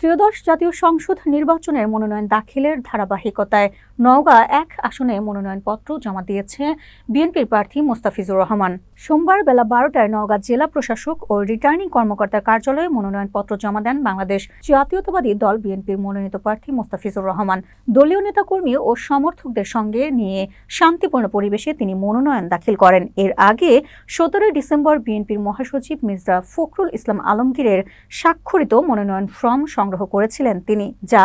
ত্রয়োদশ জাতীয় সংসদ নির্বাচনের মনোনয়ন দাখিলের ধারাবাহিকতায় নওগাঁ এক আসনে মনোনয়নপত্র জমা দিয়েছে বিএনপির প্রার্থী মোস্তাফিজুর রহমান। সোমবার বেলা বারোটায় নওগাঁ জেলা প্রশাসক ও রিটার্নিং কর্মকর্তার কার্যালয়ে মনোনয়নপত্র জমা দেন বাংলাদেশ জাতীয়তাবাদী দল বিএনপির মনোনীত প্রার্থী মোস্তাফিজুর রহমান। দলীয় নেতাকর্মী ও সমর্থকদের সঙ্গে নিয়ে শান্তিপূর্ণ পরিবেশে তিনি মনোনয়ন দাখিল করেন। এর আগে সতেরোই ডিসেম্বর বিএনপির মহাসচিব মির্জা ফখরুল ইসলাম আলমগীরের স্বাক্ষরিত মনোনয়ন ফর্ম সংগ্রহ করেছিলেন তিনি, যা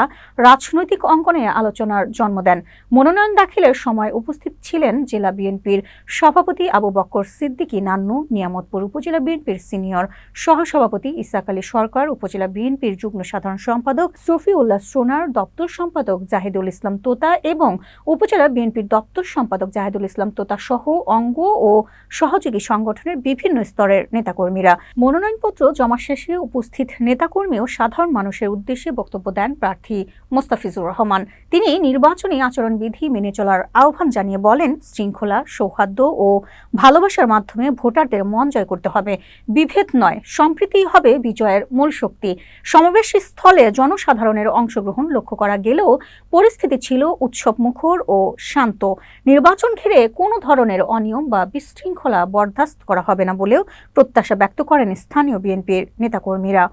রাজনৈতিক অঙ্গনে আলোচনার জন্ম দেন। মনোনয়ন দাখিলের সময় উপস্থিত ছিলেন জেলা বিএনপির সভাপতি আবু বক্কর সিদ্দিকী নান্নু, নিয়ামতপুর উপজেলা বিএনপির সিনিয়র সহসভাপতি ইসাক আলী সরকার, উপজেলা বিএনপির যুগ্ম সাধারণ সম্পাদক সফিউল্লাহ সোনার, দপ্তর সম্পাদক জাহিদুল ইসলাম তোতা এবং উপজেলা বিএনপির দপ্তর সম্পাদক জাহিদুল ইসলাম তোতা সহ অঙ্গ ও সহযোগী সংগঠনের বিভিন্ন স্তরের নেতাকর্মীরা। মনোনয়নপত্র জমা শেষে উপস্থিত নেতাকর্মী ও সাধারণ মানুষের উদ্দেশ্যে বক্তব্য দেন প্রার্থী মোস্তাফিজুর রহমান। তিনি নির্বাচনী আচরণবিধি মেনে চলার আহ্বান জানিয়ে বলেন, শৃঙ্খলা, সৌহার্দ্য ও ভালোবাসার মাধ্যমে ভোটারদের মন জয় করতে হবে। বিভেদ নয় সম্প্রীতিই হবে বিজয়ের মূল শক্তি। সমাবেশ স্থলে জনসাধারণের অংশগ্রহণ লক্ষ্য করা গেলেও পরিস্থিতি ছিল উৎসব মুখর ও শান্ত। নির্বাচন ঘিরে কোনো ধরনের অনিয়ম বা বিশৃঙ্খলা বরদাস্ত করা হবে না বলেও প্রত্যাশা ব্যক্ত করেন স্থানীয় বিএনপির নেতাকর্মীরা।